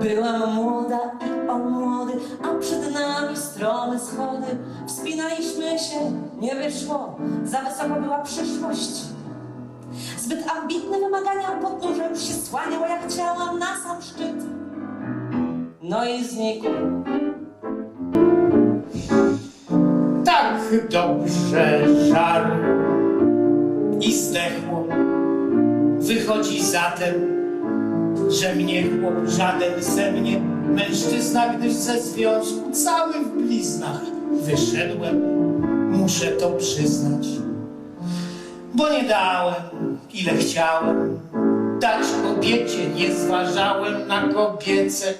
Byłam młoda i on młody, a przed nami strome schody. Wspinaliśmy się, nie wyszło, za wysoko była przyszłość. Zbyt ambitne wymagania podnóże już się słaniał, jak chciałam na sam szczyt. No i znikł. Dobrze żar i zdechło. Wychodzi zatem, że mnie chłop żaden ze mnie mężczyzna, gdyż ze związku cały w bliznach wyszedłem, muszę to przyznać. Bo nie dałem, ile chciałem, dać kobiecie, nie zważałem na kobiece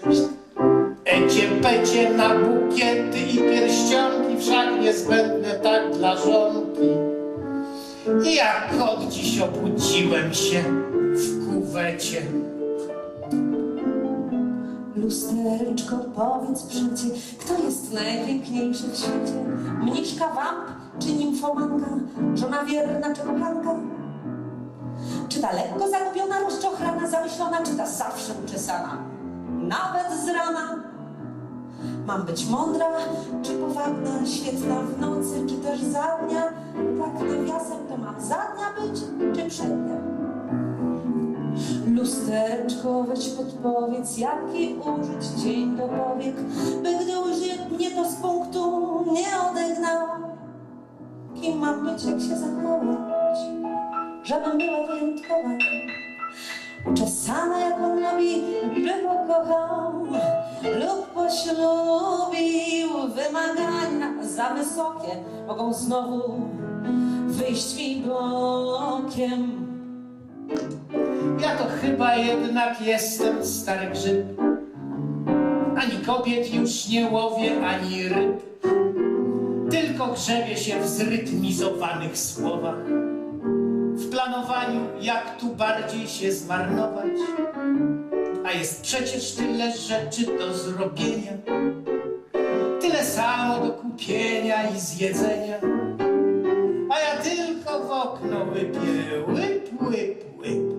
Ecie, pecie na bukiety i pierścionki, wszak niezbędne tak dla żonki. Jak od dziś obudziłem się w kuwecie. Lustereczko, powiedz przecie, kto jest najpiękniejszy w świecie? Mniszka wamp czy nimfomanka? Żona wierna czy kochanka? Czy ta lekko zagubiona, rozczochrana, zamyślona, czy ta zawsze uczesana? Nawet? Mam być mądra, czy powabna, świetna w nocy, czy też za dnia? Tak nawiasem to mam za dnia być, czy przednia? Lustereczko, weź podpowiedz, jaki użyć dzień do powiek, by gdy ujrzy mnie to z punktu nie odegnał. Kim mam być, jak się zachować, żebym była wyjątkowa? Uczesana, jak on lubi, by go kochał lub poślubił. Za wysokie mogą znowu wyjść mi bokiem. Ja to chyba jednak jestem stary grzyb. Ani kobiet już nie łowię, ani ryb. Tylko grzebię się w zrytmizowanych słowach. W planowaniu, jak tu bardziej się zmarnować. A jest przecież tyle rzeczy do zrobienia. Tyle samo do kupienia i zjedzenia. A ja tylko w okno łypię, łyp, łyp, łyp.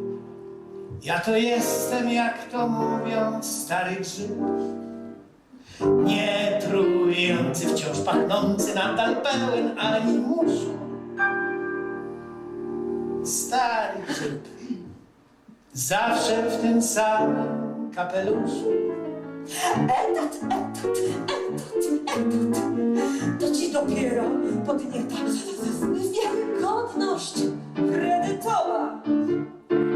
Ja to jestem, jak to mówią, stary grzyb. Nie trujący, wciąż pachnący nadal pełen ani muszu. Stary grzyb, zawsze w tym samym kapeluszu. Etat, etat, etat, etat. To ci dopiero podnieta wiarygodność kredytowa.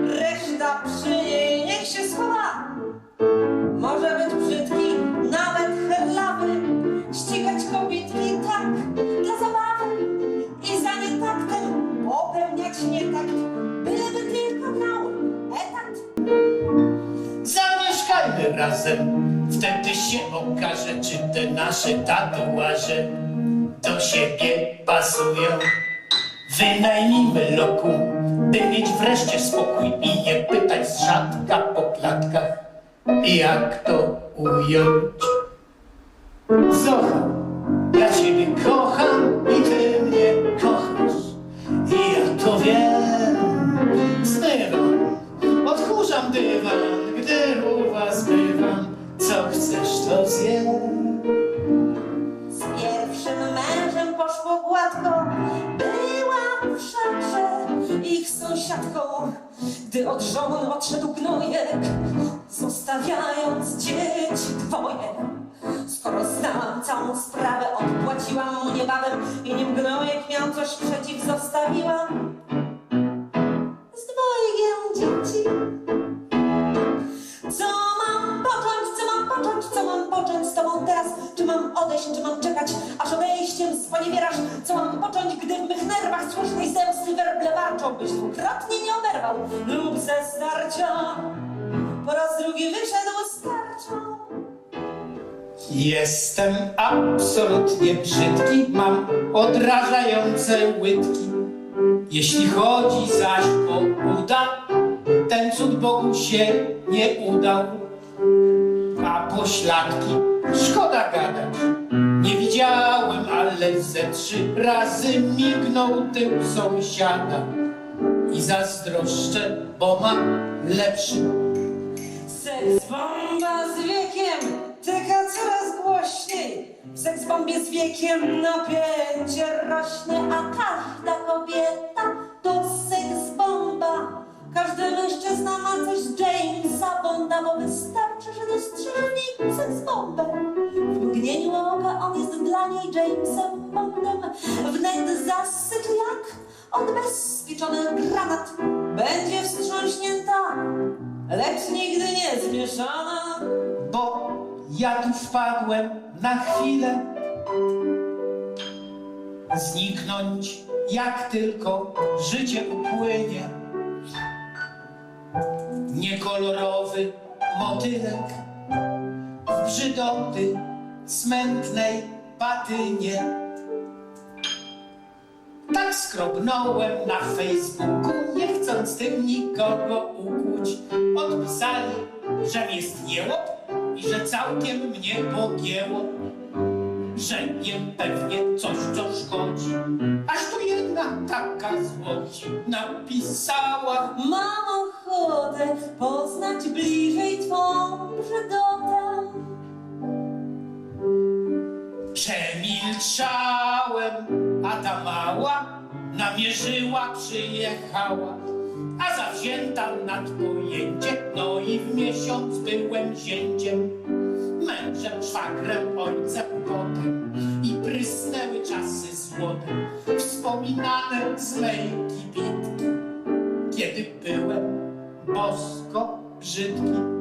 Reszta przy niej niech się schowa. Może być brzydki, nawet herlawy. Ścigać kobitki tak dla zabawy. I za nietaktem popełniać nietakt. Byleby tylko miał etat. Zamieszkajmy razem, wtedy się okaże, czy te nasze tatuaże do siebie pasują. Wynajmijmy lokum, by mieć wreszcie spokój i nie pytać z rzadka po klatkach, jak to ująć. Zocha, ja ciebie kocham i ty mnie kochasz. I ja to wiem, zmywam, odkurzam dywan, Z pierwszym mężem poszło gładko, byłam w ich sąsiadką, gdy od żony odszedł gnojek, zostawiając dzieci dwoje. Skoro znałam całą sprawę, odpłaciłam mu niebawem. I nim gnojek miał coś przeciw, zostawiłam Co mam począć, gdy w mych nerwach słusznej zemsty werble warczą, byś dwukrotnie nie oberwał lub ze starcia po raz drugi wyszedł z tarczą? Jestem absolutnie brzydki, mam odrażające łydki. Jeśli chodzi zaś o uda, ten cud Bogu się nie udał. A pośladki Szkoda gadać. Nie widziałem, ale ze trzy razy mignął tył sąsiada. I zazdroszczę, bo ma lepszy. Seks bomba z wiekiem tyka coraz głośniej. W seks bombie z wiekiem napięcie rośnie, a każda kobieta to seks bomba. Każdy mężczyzna ma coś z Jamesa Bonda, bo wystarczy, że dostrzeże w niej seks bombę. W mgnieniu dla niej Jamesem Bondem. Wnet zasyczy jak odbezpieczony granat. Będzie wstrząśnięta lecz nigdy nie zmieszana. bo ja tu wpadłem na chwilę. Zniknąć jak tylko życie upłynie. Niekolorowy motylek w brzydoty smętnej Tak skrobnąłem na Facebooku, nie chcąc tym nikogo ukłuć. Odpisali, że jest jełop i że całkiem mnie pogięło. Że jem pewnie coś, co szkodzi. Aż tu jedna taka złoci napisała. Mam ochotę poznać bliżej twą Przemilczałem, a ta mała namierzyła, przyjechała. A zawzięta nad pojęcie, no i w miesiąc byłem zięciem. Mężem, szwagrem, ojcem, kotem i prysnęły czasy złote, wspominane z mej kibitki, kiedy byłem bosko brzydki.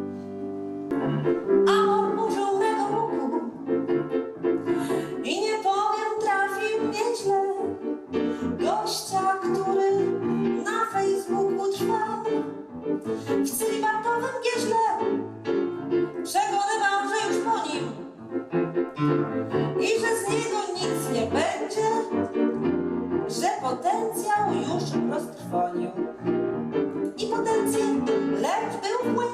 W celibatowym gieźle. Przekonywał, że już po nim i że z niego nic nie będzie, że potencjał już roztrwonił. I potencjał lecz był błędzie.